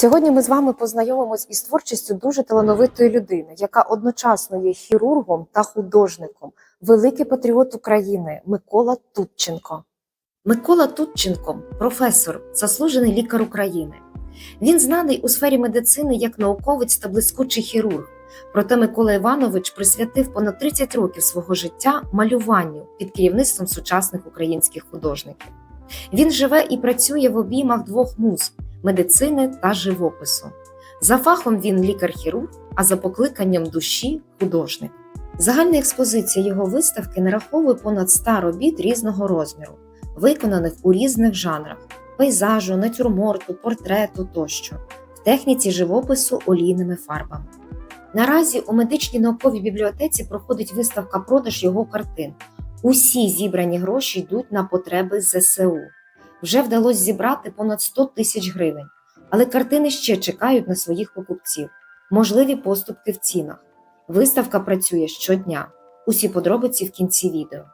Сьогодні ми з вами познайомимось із творчістю дуже талановитої людини, яка одночасно є хірургом та художником, великий патріот України Микола Тутченко. Микола Тутченко професор, заслужений лікар України. Він знаний у сфері медицини як науковець та блискучий хірург. Проте Микола Іванович присвятив понад 30 років свого життя малюванню під керівництвом сучасних українських художників. Він живе і працює в обіймах двох муз медицини та живопису. За фахом він лікар-хірург, а за покликанням душі художник. Загальна експозиція його виставки нараховує понад 100 робіт різного розміру, виконаних у різних жанрах пейзажу, натюрморту, портрету тощо, в техніці живопису олійними фарбами. Наразі у медичній науковій бібліотеці проходить виставка продаж його картин. Усі зібрані гроші йдуть на потреби ЗСУ. Вже вдалося зібрати понад 100 тисяч гривень, але картини ще чекають на своїх покупців. Можливі поступки в цінах. Виставка працює щодня. Усі подробиці в кінці відео.